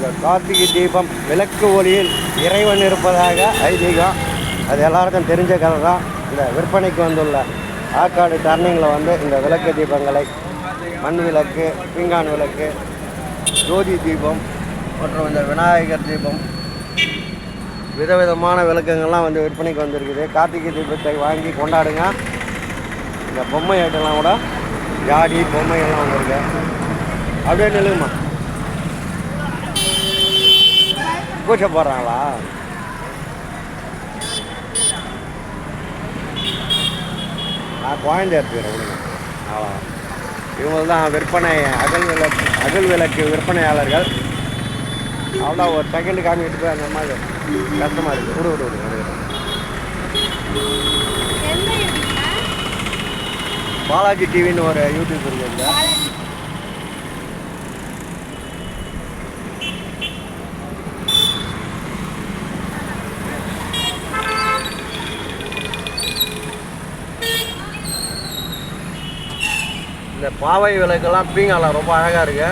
இந்த கார்த்திகை தீபம் விளக்கு ஒளியில் இறைவன் இருப்பதாக ஐதீகம். அது எல்லாருக்கும் தெரிஞ்ச கதை தான் இந்த விற்பனைக்கு வந்துள்ள ஆற்காடு டர்னிங்கில் வந்து இந்த விளக்கு தீபங்களை மண் விளக்கு பீங்கான் விளக்கு ஜோதி தீபம் மற்றும் இந்த விநாயகர் தீபம் விதவிதமான விளக்கங்கள்லாம் வந்து விற்பனைக்கு வந்திருக்குது. கார்த்திகை தீபத்தை வாங்கி கொண்டாடுங்க. இந்த பொம்மை ஐட்டம்லாம் கூட ஜாடி பொம்மைகள்லாம் வந்திருக்கு. அப்படியே நிலுங்கம்மா பூச்சை போடுறாங்களா நான் குழந்தை எடுத்துக்கிறேன் விடுங்க அவ்வளோ இவங்க தான் விற்பனை அகல் விளக்கு அகல் விளக்கு விற்பனையாளர்கள். அவ்வளோ ஒரு செகண்ட் காமிக்கிட்டு போய் அந்த மாதிரி கஷ்டமாக இருக்குது விடு விடு விடு? பாலாஜி டிவின்னு ஒரு யூடியூப் இருக்குது இந்த பாவை விளக்கெல்லாம் பீங்காலம் ரொம்ப அழகாக இருக்கு.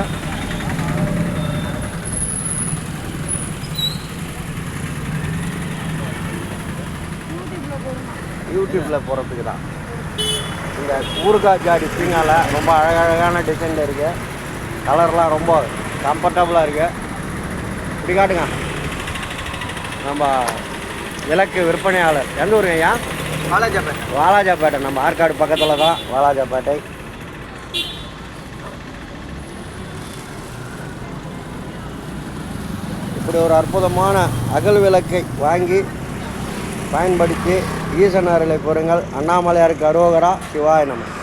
யூடியூப்ல போடுமா? யூடியூப்பில் போகிறதுக்கு தான். இந்த ஊறுகாய் ஜாடி பீங்கால ரொம்ப அழகழகான டிசைனில் இருக்கு. கலர்லாம் ரொம்ப கம்ஃபர்டபுளாக இருக்கு. இப்படி காட்டுங்க. நம்ம விளக்கு விற்பனையாளர். எந்த ஊருங்க ஐயா? வாலாஜாப்பேட்டை. வாலாஜாப்பேட்டை. நம்ம ஆற்காடு பக்கத்தில் தான் வாலாஜாப்பேட்டை. இப்படி ஒரு அற்புதமான அகல் விளக்கை வாங்கி பயன்படுத்தி ஈசன் அருளை அண்ணாமலையாருக்கு அரோகரா சிவாய நமக்கு